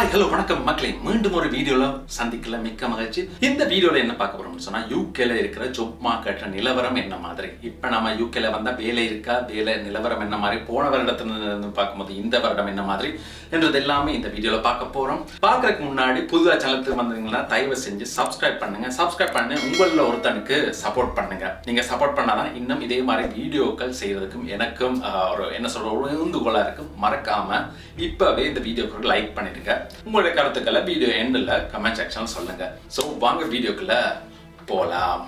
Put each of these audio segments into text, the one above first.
Hi hello வணக்கம் மக்களே. மீண்டும் ஒரு வீடியோல சந்திக்கல. மிக்க மகிழ்ச்சி. இந்த வீடியோல என்ன பார்க்க போறோம்னு சொன்னா யூகேல இருக்கிற ஜாப் மார்க்கெட் நிலவரம் என்ன மாதிரி? இப்ப நம்ம யூகேல வந்தா வேலை இருக்கா? வேலை நிலவரம் என்ன மாதிரி? போன வருடத்துல இருந்து பார்க்கும்போது இந்த வருடம் என்ன மாதிரி? என்றது எல்லாமே இந்த வீடியோல பார்க்க போறோம். பார்க்குறதுக்கு முன்னாடி புதுதா சேனலுக்கு வந்தீங்கன்னா தயவு செஞ்சு சப்ஸ்கிரைப் பண்ணுங்க. சப்ஸ்கிரைப் பண்ணி உங்களில் ஒருத்தனுக்கு சப்போர்ட் பண்ணுங்க. நீங்க சப்போர்ட் பண்ணாதான் இன்னும் இதே மாதிரி வீடியோக்கள் செய்யறதுக்கும் எனக்கும் ஒரு என்ன சொல்ற ஒரு இருக்கும். மறக்காம இப்பவே இந்த வீடியோக்கு லைக் பண்ணிடுங்க. உங்களுடைய கருத்துக்களை வீடியோ எண்டில் கமெண்ட் செக்ஷன் சொல்லுங்க. ஸோ வாங்க வீடியோக்குள்ள போலாம்.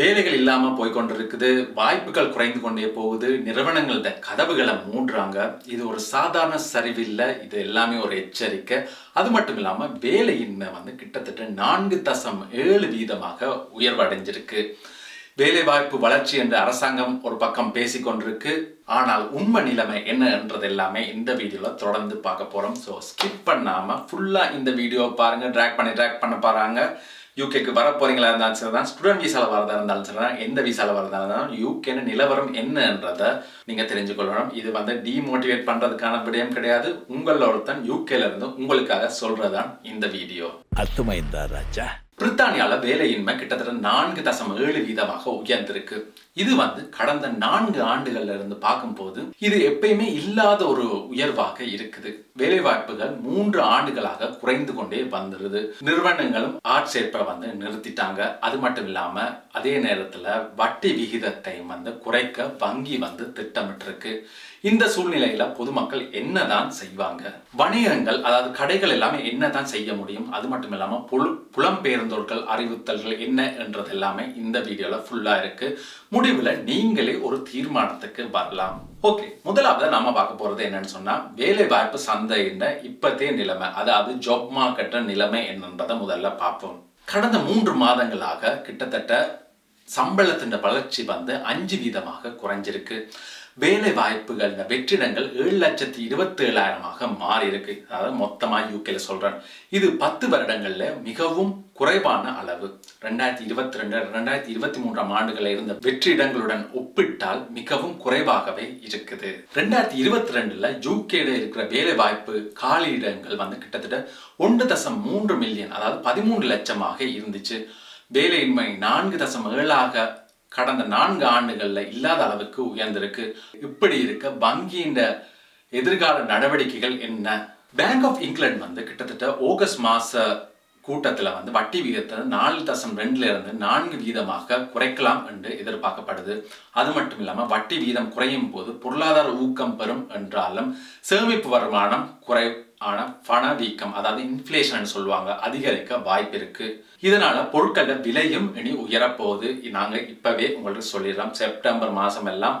வேலைகள் இல்லாம போய் கொண்டிருக்குது வாய்ப்புகள் குறைந்து கொண்டே போகுது நிறுவனங்களோட கதவுகளை மூடுறாங்க. இது ஒரு சாதாரண சரிவில்லை இது எல்லாமே ஒரு எச்சரிக்கை. அது மட்டும் இல்லாம வேலையின்மை வந்து கிட்டத்தட்ட நான்கு தசம் ஏழு வீதமாக உயர்வடைஞ்சிருக்கு. வேலைவாய்ப்பு வளர்ச்சி என்று அரசாங்கம் ஒரு பக்கம் பேசிக்கொண்டிருக்கு ஆனால் உண்மை நிலைமை என்ன என்றது எல்லாமே இந்த வீடியோவில் தொடர்ந்து பார்க்க போகிறோம் ஸோ ஸ்கிப் பண்ணாமல் ஃபுல்லாக இந்த வீடியோவை பாருங்கள் ட்ராக் பண்ணி ட்ராக் பண்ண பாருங்க. யூகேக்கு வர போகிறீங்களா இருந்தாலும் சரி தான் ஸ்டூடெண்ட் வீசாவில் வரதா இருந்தாலும் சரி தான் எந்த வீசாவில் வரதா இருந்தாலும் யூகேன நிலவரம் என்னன்றதை நீங்கள் தெரிஞ்சுக்கொள்ளணும் இது வந்து டிமோட்டிவேட் பண்ணுறதுக்கான விடயம் கிடையாது. உங்களில் ஒருத்தன் யூகேல இருந்து உங்களுக்காக சொல்கிறதான் இந்த வீடியோ. அர்த்தமாயிருந்தா ராஜா. பிரித்தானியால வேலையின்மை கிட்டத்தட்ட நான்கு தசம் ஏழு வீதமாக உயர்ந்திருக்கு. இது வந்து கடந்த நான்கு ஆண்டுகள்ல இருந்து பார்க்கும்போது இது எப்பயுமே இல்லாத ஒரு உயர்வாக இருக்குது. வேலை வாய்ப்புகள் மூன்று ஆண்டுகளாக குறைந்து கொண்டே வந்துருது. நிறுவனங்களும் ஆட்சேர்ப்பை வந்து நிறுத்திட்டாங்க. அது மட்டும் இல்லாம அதே நேரத்துல வட்டி விகிதத்தை வந்து குறைக்க வங்கி வந்து திட்டமிட்டிருக்கு. இந்த சூழ்நிலையில பொதுமக்கள் என்னதான் செய்வாங்க? வணிகங்கள் அதாவது கடைகள் எல்லாமே என்னதான் செய்ய முடியும்? அது மட்டும் இல்லாம புலம்பெயர்ந்து புலம்பெயர்ந்தோர்கள் அறிவுறுத்தல்கள் என்ன என்றது எல்லாமே இந்த வீடியோவில் ஃபுல்லா இருக்கு. முடிவுல நீங்களே ஒரு தீர்மானத்துக்கு வரலாம். ஓகே முதலாவது நாம பார்க்க போறது என்னன்னு சொன்னால் வேலை வாய்ப்பு என்ன இப்பத்தே நிலைமை அதாவது ஜாப் மார்க்கெட் நிலைமை என்னன்றதை முதல்ல பார்ப்போம். கடந்த மூன்று மாதங்களாக கிட்டத்தட்ட சம்பளத்தின் வளர்ச்சி வந்து அஞ்சு வீதமாக குறைஞ்சிருக்கு. வேலை வாய்ப்புகள் இந்த வெற்றிடங்கள் ஏழு லட்சத்தி இருபத்தி ஏழாயிரமாக மாறி இருக்கு அதாவது மொத்தமாக யூகேல சொல்றேன். இது பத்து வருடங்கள்ல மிகவும் குறைவான அளவு. ரெண்டாயிரத்தி இருபத்தி ரெண்டு ரெண்டாயிரத்தி இருபத்தி மூன்றாம் ஆண்டுகளில் இருந்த வெற்றிடங்களுடன் ஒப்பிட்டால் மிகவும் குறைவாகவே இருக்குது. ரெண்டாயிரத்தி இருபத்தி ரெண்டுல யூகேல இருக்கிற வேலை வாய்ப்பு காலியிடங்கள் வந்து கிட்டத்தட்ட ஒன்று தசம் மூன்று மில்லியன் அதாவது பதிமூன்று லட்சமாக இருந்துச்சு. வேலையின்மை நான்கு தசம் ஏழாக கடந்த நான்கு ஆண்டுகள்ல இல்லாத அளவுக்கு உயர்ந்திருக்கு. இப்படி இருக்க வங்கியின் எதிர்கால நடவடிக்கைகள் என்ன? பேங்க் ஆஃப் இங்கிலாந்து வந்து கிட்டத்தட்ட ஆகஸ்ட் மாச கூட்டத்துல வந்து வட்டி விகிதத்தை நாலு தசம் ரெண்டுல இருந்து நான்கு வீதமாக குறைக்கலாம் என்று எதிர்பார்க்கப்படுது. அது மட்டும் இல்லாம வட்டி வீதம் குறையும் போது பொருளாதார ஊக்கம் பெறும் என்றாலும் சேமிப்பு வருமானம் குறை ஆன பணவீக்கம் அதாவது இன்ஃப்ளேஷன் சொல்லுவாங்க அதிகரிக்க வாய்ப்பு இருக்கு. இதனால பொருட்கள விலையும் இனி உயரப்போகுது. நாங்க இப்பவே உங்களுக்கு சொல்லிடுறோம் செப்டம்பர் மாசம் எல்லாம்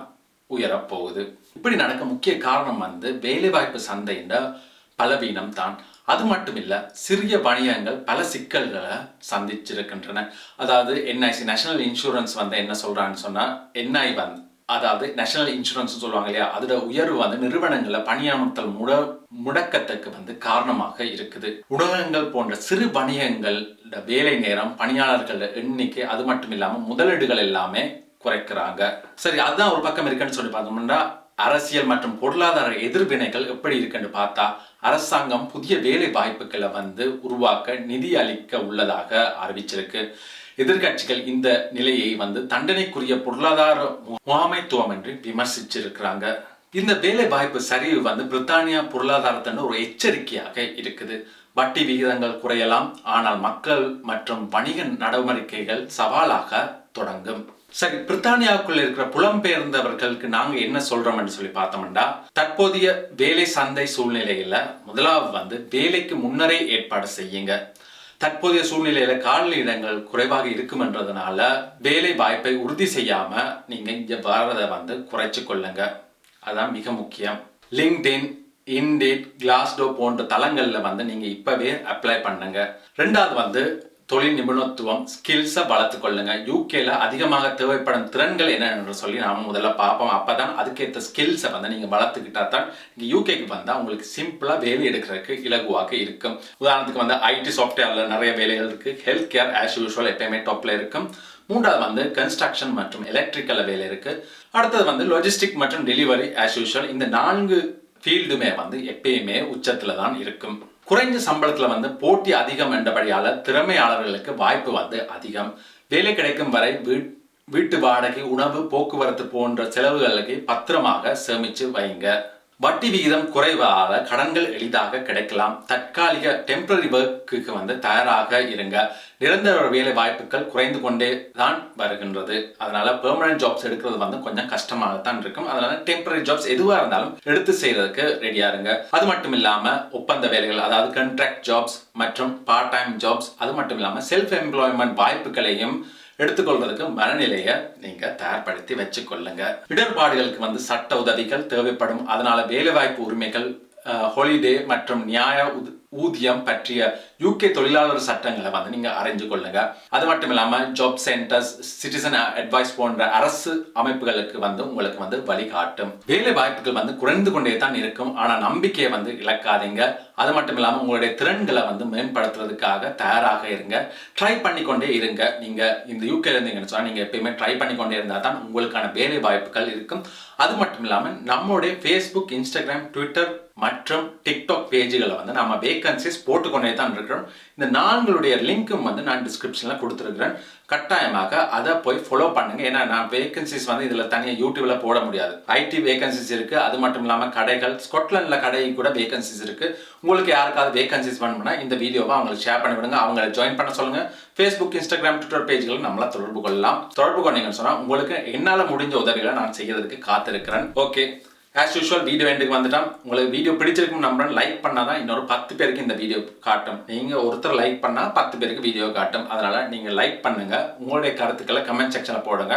உயரப்போகுது. இப்படி நடக்க முக்கிய காரணம் வந்து வேலைவாய்ப்பு சந்தையின் பலவீனம் தான் அது மட்டும் இல்லை சிறிய வணிகங்கள் பல சிக்கல்களை சந்திச்சிருக்கின்றன. அதாவது என்ஐசி நேஷனல் இன்சூரன்ஸ் வந்து என்ன சொல்கிறான்னு சொன்னால் என்ஐ வந்து அதாவது நேஷனல் இன்சூரன்ஸ் சொல்லுவாங்க இல்லையா அதோட உயர்வு வந்து நிறுவனங்களை பணியமர்த்தல் முட முடக்கத்துக்கு வந்து காரணமாக இருக்குது. உணவகங்கள் போன்ற சிறு வணிகங்கள் வேலை நேரம் பணியாளர்கள் எண்ணிக்கை அது மட்டும் இல்லாமல் முதலீடுகள் எல்லாமே குறைக்கிறாங்க. சரி அதுதான் ஒரு பக்கம் இருக்குன்னு சொல்லி பார்த்தோம்னா அரசியல் மற்றும் பொருளாதார எதிர்வினைகள் எப்படி இருக்குன்னு பார்த்தா அரசாங்கம் புதிய வேலை வாய்ப்புகளை வந்து உருவாக்க நிதி அளிக்க உள்ளதாக அறிவிச்சிருக்கு. எதிர்க்கட்சிகள் இந்த நிலையை வந்து தண்டனைக்குரிய பொருளாதார முகாமைத்துவம் என்று விமர்சிச்சிருக்கிறாங்க. இந்த வேலை வாய்ப்பு சரிவு வந்து பிரித்தானியா பொருளாதாரத்தின் ஒரு எச்சரிக்கையாக இருக்குது. வட்டி விகிதங்கள் குறையலாம் ஆனால் மக்கள் மற்றும் வணிக நடவடிக்கைகள் சவாலாக தொடங்கும். சரி பிரித்தானியாவுக்குள்ள இருக்கிற புலம்பெயர்ந்தவர்களுக்கு நாங்க என்ன சொல்றோம்னு சொல்லி பார்த்தோம்னா தற்போதைய வேலை சந்தை சூழ்நிலையில முதலாவது வந்து வேலைக்கு முன்னரே ஏற்பாடு செய்யுங்க. தற்போதைய சூழ்நிலையில காலநிலங்கள் குறைவாக இருக்கும்ன்றதுனால வேலை வாய்ப்பை உறுதி செய்யாம நீங்க இங்க வர்றதை வந்து குறைச்சு கொள்ளுங்க. அதான் மிக முக்கியம். லிங்க்டின் இன்டேட் கிளாஸ்டோ போன்ற தளங்கள்ல வந்து நீங்க இப்பவே அப்ளை பண்ணுங்க. ரெண்டாவது வந்து தொழில் நிபுணத்துவம் ஸ்கில்ஸை வளர்த்து கொள்ளுங்க. யூகேல அதிகமாக தேவைப்படும் திறன்கள் என்னென்று சொல்லி நாம முதல்ல பார்ப்போம். அப்பதான் அதுக்கேற்ற ஸ்கில்ஸை வந்து நீங்க வளர்த்துக்கிட்டா தான் இங்க யூகேக்கு வந்தா உங்களுக்கு சிம்பிளா வேலை எடுக்கிறதுக்கு இலகுவாக இருக்கும். உதாரணத்துக்கு வந்து ஐடி சாஃப்ட்வேர்ல நிறைய வேலைகள் இருக்கு. ஹெல்த் கேர் ஆஸ் யூஷுவல் எப்பயுமே டாப்ல இருக்கும். மூன்றாவது வந்து கன்ஸ்ட்ரக்ஷன் மற்றும் எலக்ட்ரிக்கல் வேலை இருக்கு. அடுத்தது வந்து லாஜிஸ்டிக் மற்றும் டெலிவரி ஆஸ் யூஷுவல் இந்த நான்கு ஃபீல்டுமே வந்து எப்பயுமே உச்சத்துல தான் இருக்கும். குறைஞ்ச சம்பளத்துல வந்து போட்டி அதிகம் என்றபடியால திறமையாளர்களுக்கு வாய்ப்பு வந்து அதிகம். வேலை கிடைக்கும் வரை வீட் வீட்டு வாடகை உணவு போக்குவரத்து போன்ற செலவுகளுக்கு பத்திரமாக சேமிச்சு வைங்க. வட்டி விகிதம் குறைவாக கடன்கள் எளிதாக கிடைக்கலாம். தற்காலிக டெம்பரரி ஒர்க்குக்கு வந்து தயாராக இருங்க. நிரந்தர வேலை வாய்ப்புகள் குறைந்து கொண்டே தான் வருகின்றது. அதனால பெர்மனன்ட் ஜாப்ஸ் எடுக்கிறது வந்து கொஞ்சம் கஷ்டமாக தான் இருக்கும். அதனால டெம்பரரி ஜாப்ஸ் எதுவாக இருந்தாலும் எடுத்து செய்யறதுக்கு ரெடியா இருங்க. அது மட்டும் இல்லாம ஒப்பந்த வேலைகள் அதாவது கண்ட்ராக்ட் ஜாப்ஸ் மற்றும் பார்ட் டைம் ஜாப்ஸ் அது மட்டும் இல்லாம செல்ஃப் எம்ப்ளாய்மெண்ட் வாய்ப்புகளையும் எடுத்துக்கொள்றதுக்கு மனநிலையை நீங்க தயார்படுத்தி வச்சுக்கொள்ளுங்க. இடர்பாடுகளுக்கு வந்து சட்ட உதவிகள் தேவைப்படும். அதனால வேலைவாய்ப்பு உரிமைகள் ஹொலிடே மற்றும் நியாய ஊதியம் பற்றிய யூகே தொழிலாளர் சட்டங்களை வந்து நீங்க அறிஞ்சு கொள்ளுங்க. அது மட்டும் இல்லாம ஜாப் சென்டர்ஸ் சிட்டிசன் அட்வைஸ் போன்ற அரசு அமைப்புகளுக்கு வந்து உங்களுக்கு வந்து வழிகாட்டும். வேலை வாய்ப்புகள் வந்து குறைந்து கொண்டே தான் இருக்கும். ஆனா நம்பிக்கையை வந்து இழக்காதீங்க. அது மட்டும் இல்லாம உங்களுடைய திறன்களை வந்து மேம்படுத்துறதுக்காக தயாராக இருங்க. ட்ரை பண்ணிக்கொண்டே இருங்க. நீங்க இந்த யூகே இருந்தீங்கன்னு சொன்னால் நீங்க எப்பயுமே ட்ரை பண்ணிக்கொண்டே இருந்தால் தான் உங்களுக்கான வேலை வாய்ப்புகள் இருக்கும். அது மட்டும் இல்லாம நம்மளுடைய ஃபேஸ்புக் இன்ஸ்டாகிராம் ட்விட்டர் மற்றும் டிக்டாக் பேஜுகளை வந்து நம்ம வேகன்சிஸ் போட்டுக்கொண்டே தான் இருக்கிறோம் இந்த நான்களுடைய லிங்க்கும் வந்து நான் டிஸ்கிரிப்ஷனில் கொடுத்துருக்குறேன். கட்டாயமாக அதை போய் ஃபாலோ பண்ணுங்க. ஏன்னா நான் வேகன்சிஸ் வந்து இதில் தனியாக யூடியூப்ல போட முடியாது. ஐடி வேகன்சிஸ் இருக்கு. அது மட்டும் இல்லாமல் கடைகள் ஸ்காட்லாண்டில் கடை கூட வேகன்சிஸ் இருக்கு. உங்களுக்கு யாருக்காவது வேகன்சிஸ் வேணும்னா இந்த வீடியோவை அவங்களுக்கு ஷேர் பண்ணி விடுங்க. அவங்கள ஜாயின் பண்ண சொல்லுங்க. ஃபேஸ்புக் இன்ஸ்டாகிராம் ட்விட்டர் பேஜ்களை நம்மள தொடர்பு கொள்ளலாம். தொடர்பு கொண்டீங்கன்னு சொன்னால் உங்களுக்கு என்னால் முடிஞ்ச உதவிகளை நான் செய்யறதுக்கு காத்திருக்கிறேன். ஓகே ஆஸ் யூஷுவல் வீடியோ எண்டுக்கு வந்துட்டோம். உங்களுக்கு வீடியோ பிடிச்சிருக்கும் நம்புறேன். லைக் பண்ணால் தான் இன்னொரு பத்து பேருக்கு இந்த வீடியோ காட்டும். நீங்கள் ஒருத்தர் லைக் பண்ணால் பத்து பேருக்கு வீடியோ காட்டும். அதனால் நீங்கள் லைக் பண்ணுங்கள் உங்களுடைய கருத்துக்களை கமெண்ட் செக்ஷனில் போடுங்க.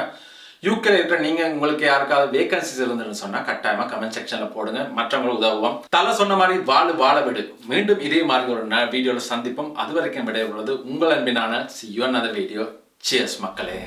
யூகேல இருக்கிற நீங்கள் உங்களுக்கு யாருக்காவது வேகன்சிஸ் இருந்துன்னு சொன்னால் கட்டாயமாக கமெண்ட் செக்ஷனில் போடுங்க. மற்றவங்களுக்கு உதவுவோம். தலை சொன்ன மாதிரி வாழு வாழ விடு. மீண்டும் இதே மாதிரி ஒரு வீடியோவில் சந்திப்போம். அது வரைக்கும் விடைபெறுவது உங்கள் அன்பினான. See you another video cheers மக்களே.